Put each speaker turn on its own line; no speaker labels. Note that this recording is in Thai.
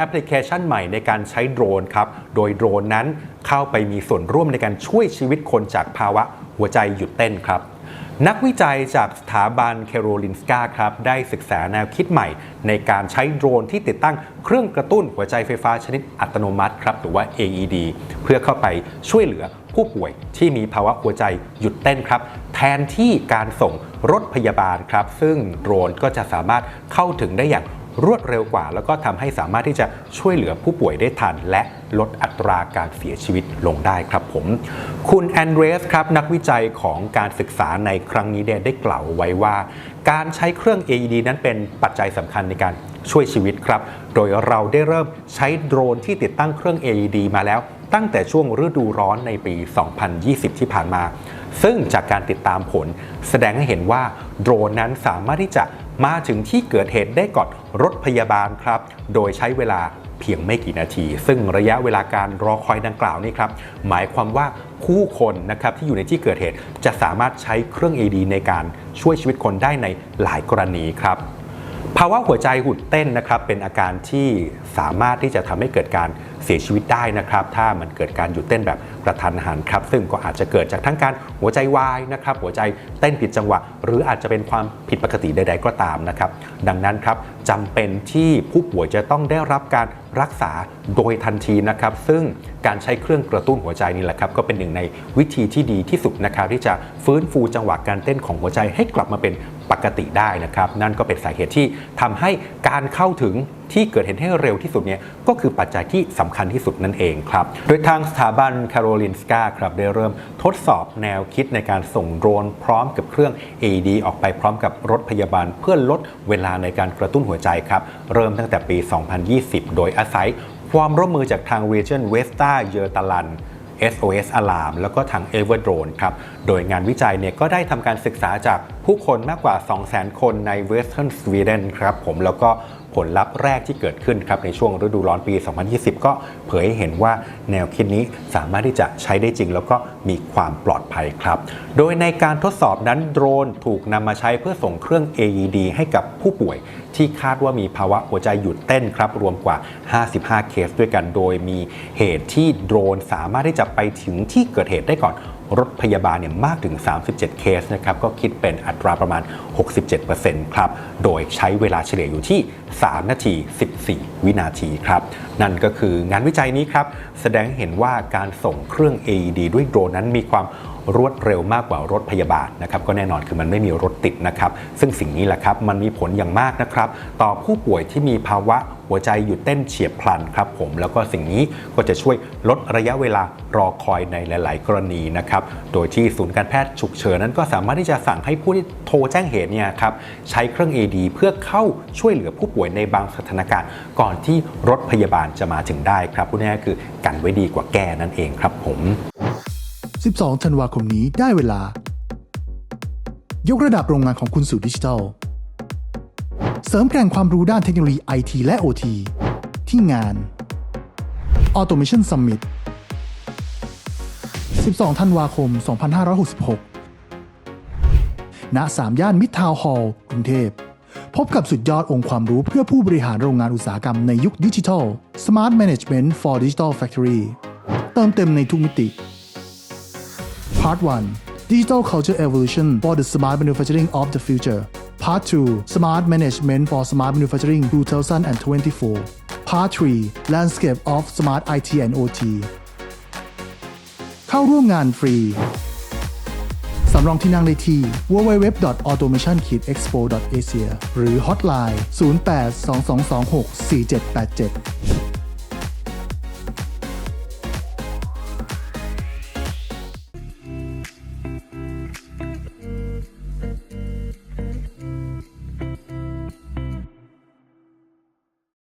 แอปพลิเคชันใหม่ในการใช้โดรนครับ โดยโดรนนั้นเข้าไปมีส่วนร่วมในการช่วยชีวิตคนจากภาวะหัวใจหยุดเต้นครับ นักวิจัยจากสถาบันแคโรลินสกาครับ ได้ศึกษาแนวคิดใหม่ ในการใช้โดรนที่ติดตั้งเครื่องกระตุ้นหัวใจไฟฟ้าชนิดอัตโนมัติครับหรือว่า AED เพื่อเข้าไปช่วยเหลือผู้ป่วยที่มีภาวะหัวใจหยุดเต้นครับ แทนที่การส่งรถพยาบาลครับ ซึ่งโดรนก็จะสามารถเข้าถึงได้อย่าง รวดเร็วกว่า แล้วก็ทำให้สามารถที่จะช่วยเหลือผู้ป่วยได้ทัน และลดอัตราการเสียชีวิตลงได้ครับผม คุณแอนเดรสครับนักวิจัยของการศึกษาในครั้งนี้เนี่ยได้กล่าวไว้ว่า การใช้เครื่อง AED นั้นเป็นปัจจัยสำคัญในการช่วยชีวิตครับ โดยเราได้เริ่มใช้โดรนที่ติดตั้งเครื่อง AED มาแล้ว ตั้งแต่ช่วงฤดูร้อนในปี 2020 ที่ผ่านมา ซึ่งจากการติดตามผล แสดงให้เห็นว่าโดรนนั้นสามารถที่จะมาถึงที่เกิดเหตุได้ก่อน รถพยาบาลครับ โดยใช้เวลาเพียงไม่กี่นาที ซึ่งระยะเวลาการรอคอยดังกล่าวนี่ครับ หมายความว่าผู้คนนะครับที่อยู่ในที่เกิดเหตุ จะสามารถใช้เครื่อง AD ในการช่วยชีวิตคนได้ในหลายกรณีครับ ภาวะหัวใจหยุดเต้นนะครับเป็นอาการที่สามารถที่จะทำให้เกิดการเสียชีวิตได้นะครับ ถ้ามันเกิดการหยุดเต้นแบบกระทันหันครับ ซึ่งก็อาจจะเกิดจากทั้งการหัวใจวายนะครับ หัวใจเต้นผิดจังหวะ หรืออาจจะเป็นความผิดปกติใด ๆ ก็ตามนะครับ ดังนั้นครับจำเป็นที่ผู้ป่วยจะต้องได้รับการรักษาโดยทันทีนะครับ ซึ่งการใช้เครื่องกระตุ้นหัวใจนี่แหละครับ ก็เป็นหนึ่งในวิธีที่ดีที่สุดนะครับที่จะฟื้นฟูจังหวะการเต้นของหัวใจให้กลับมาเป็น ปกติได้นะครับ นั่นก็เป็นสาเหตุที่ทำให้การเข้าถึงที่เกิดเหตุให้เร็วที่สุดเนี่ยก็คือปัจจัยที่สำคัญที่สุดนั่นเองครับ โดยทางสถาบันแคโรลินสกาครับได้เริ่มทดสอบแนวคิดในการส่งโดรนพร้อมกับเครื่อง AED ออกไปพร้อมกับรถพยาบาล เพื่อลดเวลาในการกระตุ้นหัวใจครับ เริ่มตั้งแต่ปี 2020 โดยอาศัยความร่วมมือจากทาง Region Westa y e r t a l a n SOS Alarm แล้วก็ทาง Everdrone ครับ โดยงานวิจัยเนี่ยก็ได้ทำการศึกษาจาก ผู้คนมากกว่า 200,000 คนใน Western Sweden ครับผมแล้วก็ผลลัพธ์แรกที่เกิดขึ้นครับในช่วงฤดูร้อนปี 2020 ก็เผยให้เห็นว่าแนวคิดนี้สามารถที่จะใช้ได้จริง แล้วก็มีความปลอดภัยครับ โดยในการทดสอบนั้นโดรนถูกนำมาใช้เพื่อส่งเครื่อง AED ให้กับผู้ป่วยที่คาดว่ามีภาวะหัวใจหยุดเต้นครับ รวมกว่า 55 เคสด้วยกัน โดยมีเหตุที่โดรนสามารถที่จะไปถึงที่เกิดเหตุได้ก่อน รถพยาบาลเนี่ยมากถึง 37 เคสนะครับก็คิดเป็นอัตราประมาณ 67%ครับโดยใช้เวลาเฉลี่ยอยู่ที่ 3 นาที 14 วินาทีครับนั่นก็คืองานวิจัยนี้ครับแสดงเห็นว่าการส่งเครื่อง AED ด้วยโดรนนั้นมีความ รวดเร็วมากกว่ารถพยาบาลนะครับก็แน่นอนคือมันไม่มีรถติดนะครับ ซึ่งสิ่งนี้แหละครับมันมีผลอย่างมากนะครับต่อผู้ป่วยที่มีภาวะหัวใจหยุดเต้นเฉียบพลันครับผมแล้วก็สิ่งนี้ก็จะช่วยลดระยะเวลารอคอยในหลาย ๆ กรณีนะครับโดยที่ศูนย์การแพทย์ฉุกเฉินนั้นก็สามารถที่จะสั่งให้ผู้ที่โทรแจ้งเหตุเนี่ยครับใช้เครื่อง AD เพื่อเข้าช่วยเหลือผู้ป่วยในบางสถานการณ์ ก่อนที่รถพยาบาลจะมาถึงได้ครับพูดง่ายๆคือกันไว้ดีกว่าแก้นั่นเองครับผม
12 ธันวาคมนี้ได้เวลา ยกระดับโรงงานของคุณสู่ดิจิทัล เสริมแกร่งความรู้ด้านเทคโนโลยีไอทีและ OT ที่งาน Automation Summit 12 ธันวาคม 2566ณ3ย่านมิตรทาวน์ฮอลล์กรุงเทพ พบกับสุดยอดองค์ความรู้เพื่อผู้บริหารโรงงานอุตสาหกรรมในยุคดิจิทัล Smart Management for Digital Factory เติมเต็มในทุกมิติ Part 1 Digital Culture Evolution for the Smart Manufacturing of the Future Part 2 Smart Management for Smart Manufacturing 2024 Part 3 Landscape of Smart IT and OT เข้าร่วมงานฟรี สำรองที่นั่งได้ที่ www.automation-expo.asia หรือ hotline 0822264787